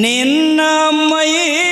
நின்னமையே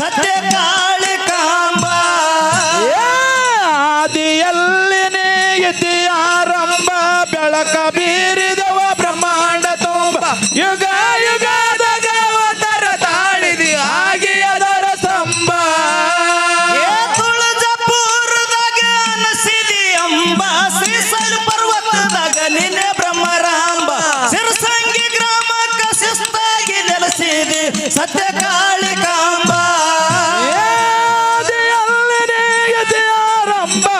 Satya Caramba!